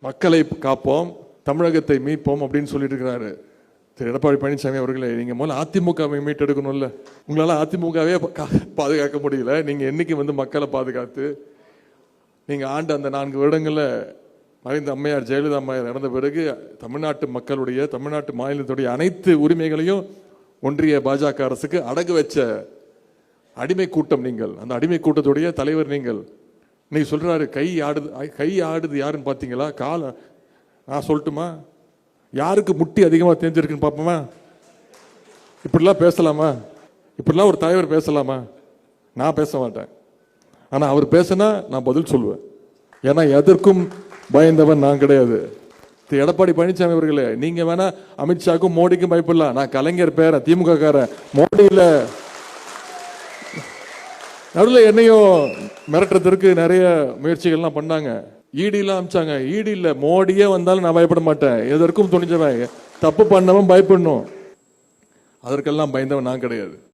மக்களை காப்போம் தமிழகத்தை மீட்போம் அப்படின்னு சொல்லிட்டு இருக்கிறாரு திரு எடப்பாடி பழனிசாமி அவர்களே நீங்க முதல்ல அதிமுகவை மீட்டெடுக்கணும்ல. உங்களால அதிமுகவே கா- பாதுகாக்க முடியல. நீங்க என்னைக்கு வந்து மக்களை பாதுகாத்து நீங்க ஆண்டு அந்த நான்கு வருடங்களில் மறைந்த அம்மையார் ஜெயலலிதா அம்மையார் இறந்த பிறகு தமிழ்நாட்டு மக்களுடைய தமிழ்நாட்டு மாநிலத்துடைய அனைத்து உரிமைகளையும் ஒன்றிய பாஜக அரசுக்கு அடகு வச்ச அடிமை கூட்டம் நீங்கள். அந்த அடிமை கூட்டத்துடைய தலைவர் நீங்கள். இன்னைக்கு சொல்கிறாரு கை ஆடுது கை ஆடுது யாருன்னு பார்த்தீங்களா கால நான் சொல்லட்டுமா? யாருக்கு முட்டி அதிகமாக தேஞ்சிருக்குன்னு பார்ப்போமா இப்படிலாம் பேசலாமா? இப்படிலாம் ஒரு தலைவர் பேசலாமா? நான் பேச மாட்டேன். ஆனால் அவர் பேசினா நான் பதில் சொல்லுவேன். ஏன்னா எதற்கும் பயந்தவன் நான் கிடையாது. திரு எடப்பாடி பழனிசாமி அவர்களே நீங்கள் வேணால் அமித்ஷாக்கும் மோடிக்கும் பயப்படலாம். நான் கலைஞர் பேரன் திமுக காரன் மோடியில் நடுவில் என்னையும் மிரட்டுறதுக்கு நிறைய முயற்சிகள்லாம் பண்ணாங்க. ஈடிலாம் அமிச்சாங்க. ஈடி இல்லை மோடியே வந்தாலும் நான் பயப்பட மாட்டேன். எதற்கும் துணிஞ்சவன். தப்பு பண்ணவன் பயப்படணும். அதற்கெல்லாம் பயந்தவன் நான் கிடையாது.